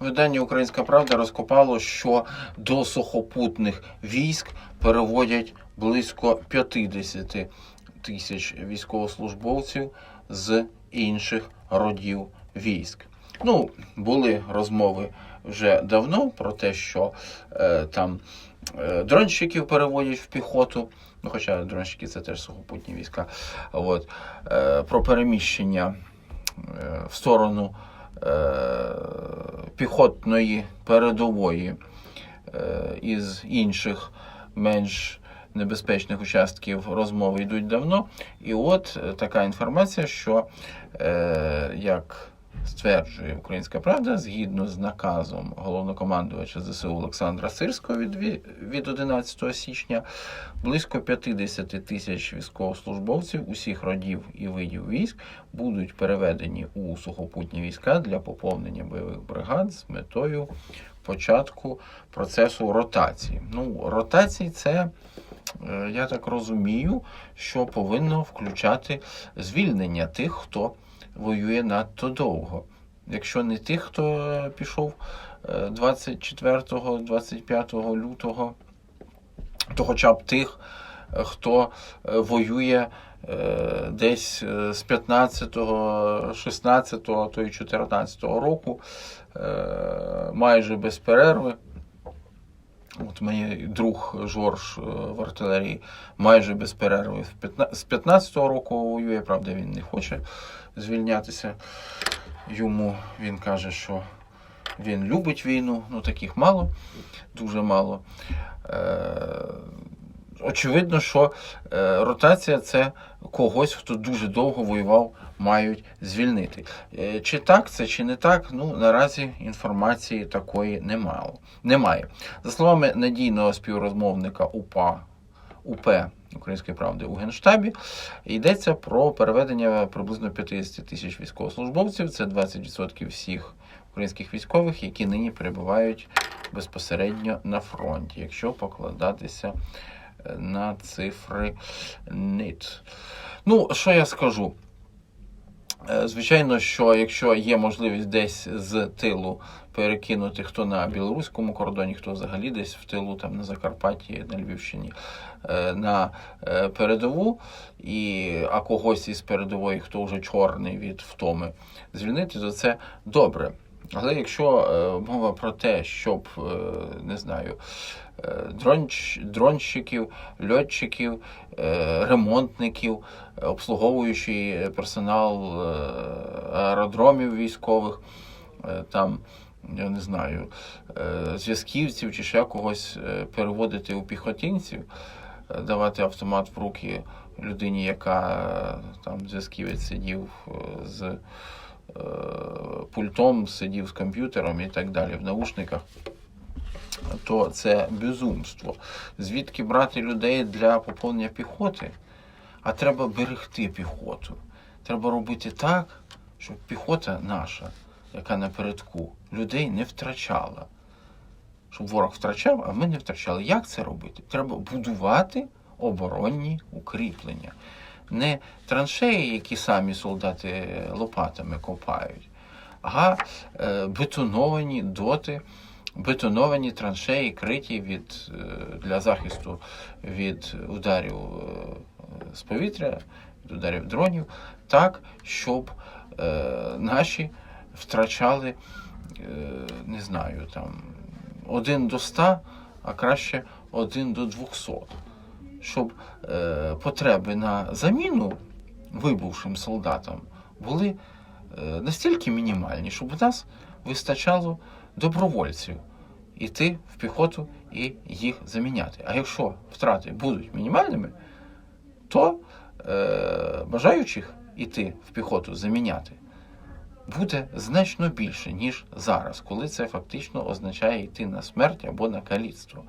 Видання Українська Правда розкопало, що до сухопутних військ переводять близько 50 тисяч військовослужбовців з інших родів військ. Ну, були розмови вже давно про те, що е, там е, дронщиків переводять в піхоту. Ну, хоча дронщики це теж сухопутні війська. От, е, про переміщення е, в сторону е, піхотної передової е, із інших менш небезпечних участків розмови йдуть давно. І от е, така інформація, що е, як стверджує Українська Правда, згідно з наказом головнокомандувача ЗСУ Олександра Сирського від, від 11 січня, близько 50 тисяч військовослужбовців усіх родів і видів військ будуть переведені у сухопутні війська для поповнення бойових бригад з метою початку процесу ротації. Ну, ротації це, я так розумію, що повинно включати звільнення тих, хто воює надто довго. Якщо не тих, хто е, пішов 24-25 лютого, то хоча б тих, е, хто е, воює е, десь е, з 15-го, 16-го, то й 14-го року, е, майже без перерви. От мені друг Жорж е, в артилерії майже без перерви з 15-го року воює, правда, він не хоче звільнятися. Йому він каже, що він любить війну, ну таких мало, дуже мало. Очевидно, що е, ротація це когось, хто дуже довго воював, мають звільнити. Е, чи так це, чи не так, ну наразі інформації такої немало, немає. За словами надійного співрозмовника УПА, УП Української правди у Генштабі, йдеться про переведення приблизно 50 тисяч військовослужбовців, це 20% всіх українських військових, які нині перебувають безпосередньо на фронті, якщо покладатися на цифри НИТ. Ну, що я скажу? Е, Звичайно, що якщо є можливість десь з тилу перекинути хто на білоруському кордоні, хто взагалі десь в тилу, там на Закарпатті, на Львівщині, е, на е, передову, і, а когось із передової, хто вже чорний від втоми, звільнити, то це добре. Але якщо е, мова про те, щоб е, не знаю, е, дронч, дронщиків, льотчиків, е, ремонтників, обслуговуючий персонал е, аеродромів військових, е, там, я не знаю, е, зв'язківців чи ще когось е, переводити у піхотинців, е, давати автомат в руки людині, яка е, там зв'язківець сидів е, з пультом, сидів з комп'ютером і так далі в наушниках, то це безумство. Звідки брати людей для поповнення піхоти? А треба берегти піхоту. Треба робити так, щоб піхота наша, яка напередку, людей не втрачала. Щоб ворог втрачав, а ми не втрачали. Як це робити? Треба будувати оборонні укріплення. Не траншеї, які самі солдати лопатами копають, а е, бетоновані доти, бетоновані траншеї, криті від, е, для захисту від ударів е, з повітря, від ударів дронів, так, щоб наші втрачали, не знаю, там, один до ста, а краще один до двохсот. Щоб е, потреби на заміну вибувшим солдатам були е, настільки мінімальні, щоб у нас вистачало добровольців іти в піхоту і їх заміняти. А якщо втрати будуть мінімальними, то е, бажаючих іти в піхоту заміняти буде значно більше, ніж зараз, коли це фактично означає йти на смерть або на каліцтво.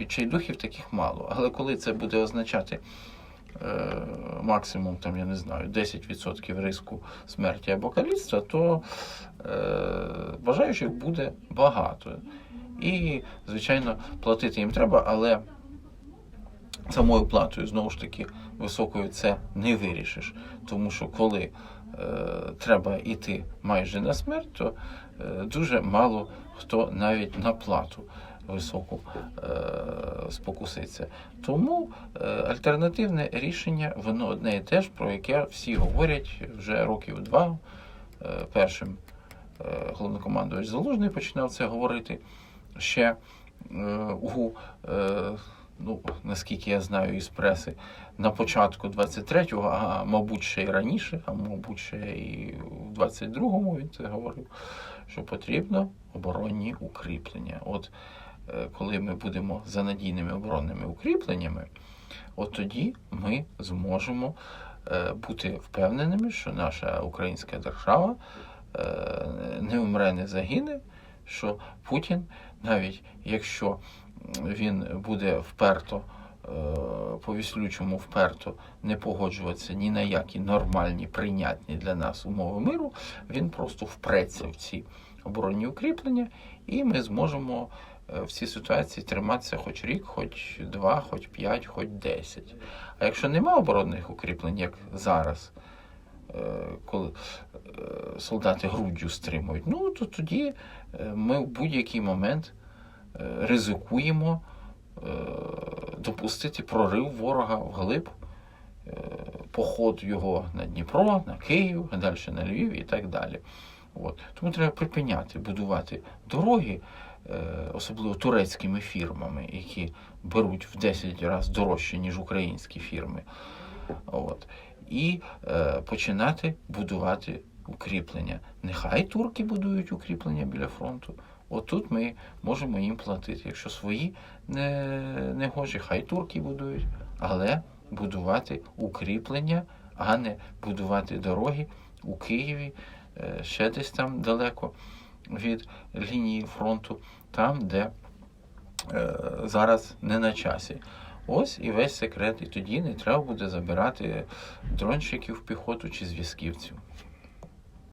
Відчайдухів таких мало. Але коли це буде означати е, максимум, там, я не знаю, 10% риску смерті або каліцтва, то е, бажаючих буде багато. І, звичайно, платити їм треба, але самою платою, знову ж таки, високою це не вирішиш. Тому що коли е, треба йти майже на смерть, то е, дуже мало хто навіть на плату високу е, спокуситься. Тому е, альтернативне рішення, воно одне і те ж, про яке всі говорять вже років два. Е, першим головнокомандувач Залужний починав це говорити ще у, ну, наскільки я знаю із преси, на початку 23-го, а мабуть ще й раніше, а мабуть ще і в 22-му він це говорив, що потрібно оборонні укріплення. От коли ми будемо за надійними оборонними укріпленнями, от тоді ми зможемо е, бути впевненими, що наша українська держава е, не вмре, не загине, що Путін, навіть якщо він буде вперто, е, по віслючому вперто не погоджуватися ні на які нормальні, прийнятні для нас умови миру, він просто впреться в ці оборонні укріплення, і ми зможемо е, в цій ситуації триматися хоч рік, хоч два, хоч п'ять, хоч десять. А якщо нема оборонних укріплень, як зараз, е, коли е, солдати груддю стримують, ну то тоді е, ми в будь-який момент е, ризикуємо е, допустити прорив ворога вглиб, е, поход його на Дніпро, на Київ, далі на Львів і так далі. От. Тому треба припиняти будувати дороги, е, особливо турецькими фірмами, які беруть в 10 разів дорожче, ніж українські фірми. От. І е, починати будувати укріплення. Нехай турки будують укріплення біля фронту. Отут ми можемо їм платити. Якщо свої не, не гожі, хай турки будують, але будувати укріплення, а не будувати дороги у Києві, е, ще десь там далеко від лінії фронту, там, де е, зараз не на часі. Ось і весь секрет. І тоді не треба буде забирати дронщиків піхоту чи зв'язківців.